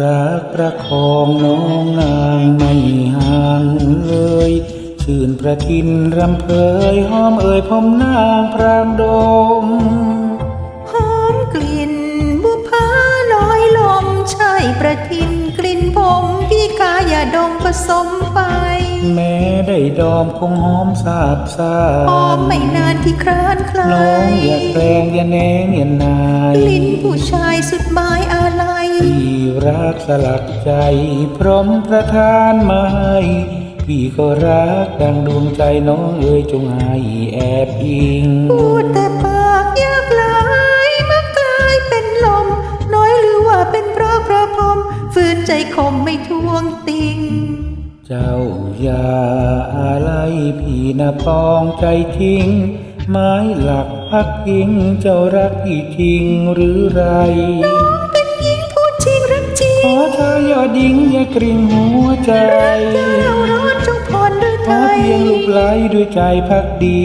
รักประคองน้องนางไม่ห่างเลย ชื่นประทินรำเพยหอมเอ่ยผมนางพรางดงหอมกลิ่นบุพาลอยลมใช่ประทินกลิ่นผมพี่กายาดมผสมไป แม้ได้ดอมคงหอมสาบซ่าหอมไม่นานที่คร้านคลาน้องยอย่าแกล้งอย่าแหนงอย่านายลิ้นผู้ชายสุดหมายอะไรพี่รักสลักใจ พร้อมประทานมาให้พี่ก็รักดังดวงใจน้องเอ่ยจงให้แอบอิงพูดแต่ปากอยากหลายมักกลายเป็นลม น้อยหรือว่าเป็นเพราะพระพรหมฝืนใจคมไม่ทวงติง เจ้าอย่าอะไรพี่นะปองใจทิ้ง ไม้หลักพักพิงเจ้ารักพี่จริงหรือไรเป็นหญิงพูดจริงรักจริขงอเธอยอดยิงอย่ากริ่งหัวใจเราร้อนจงพรด้วยขไทอยเพียงลูกไหลด้วยใจพักดี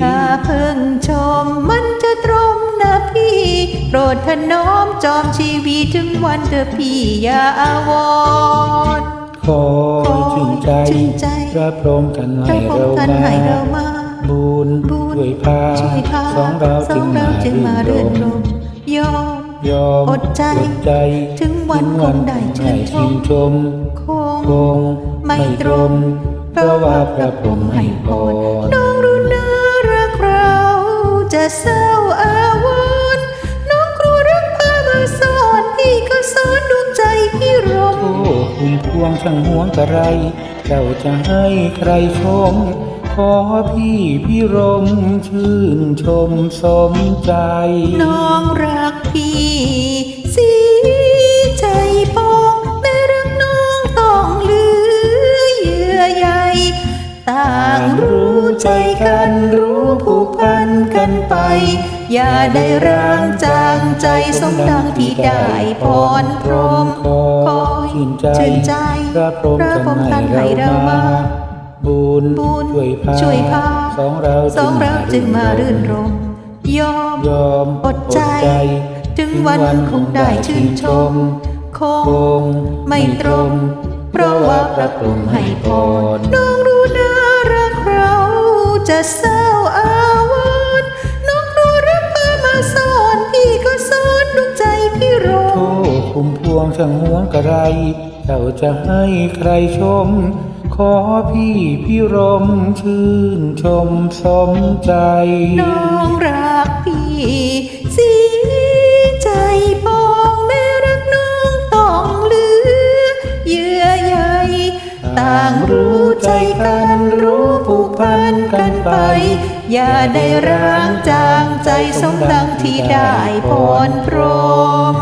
อย่าเพิ่งชมมันจะตรงนะพี่โปรดถนอมจอมชีวีถึงวันเธอพี่อย่าอาวรณ์คอยชื่น ใจชื่นใจ พระพรหมกันพให้ระพรหเรามท่านมาให้เรามา บุญบุญช่วยพาช่วยพาสองเราสจึองงมาเราจึงมารื่เรื่นนรรมมยอมยอมอดใจใจ ถึงวันคงได้ชื่นชมชมคคงงไม่ตรงเพราะว่าพระพรหมให้พรน้องรู้นะรักเราจะเศร้า อ้คุณพวงช่างห่วงกระไร เจ้าจะให้ใครชม ขอพี่พี่รมชื่นชมสมใจ น้องรักพี่สีใจปองแม่รักน้องต้องหลือเยื่อใยต่างรู้ใจกันรู้ผูก กันไป อย่าได้ร้างจางใจสมดังที่ได้พรพรหมขอคอยชื่นใจชื่นใจพระพรหมพระพรหมท่านให้ท่านให้เราเรามามาบุญบุญช่วยพาช่วยพาสองเราสองเราจึงมารื่นรมยอมยอมอดใจ ถึงวันคงได้ชื่นชมคคงงไม่ตรง เพราะว่าพระพรหมให้พรน้องรู้นะรักเราจะเศร้าอา คุมพวงช่างห่วงกระไร เจ้าจะให้ใครชม ขอพี่พี่รมชื่นชมสมใจ น้องรักพี่สีใจปองแม่รักน้องต้องเหลือ เยื่อใยต่างรู้ใจกันรู้ผูกพันกันไป อย่าได้ร้างจางใจสมดังที่ได้พรพรหม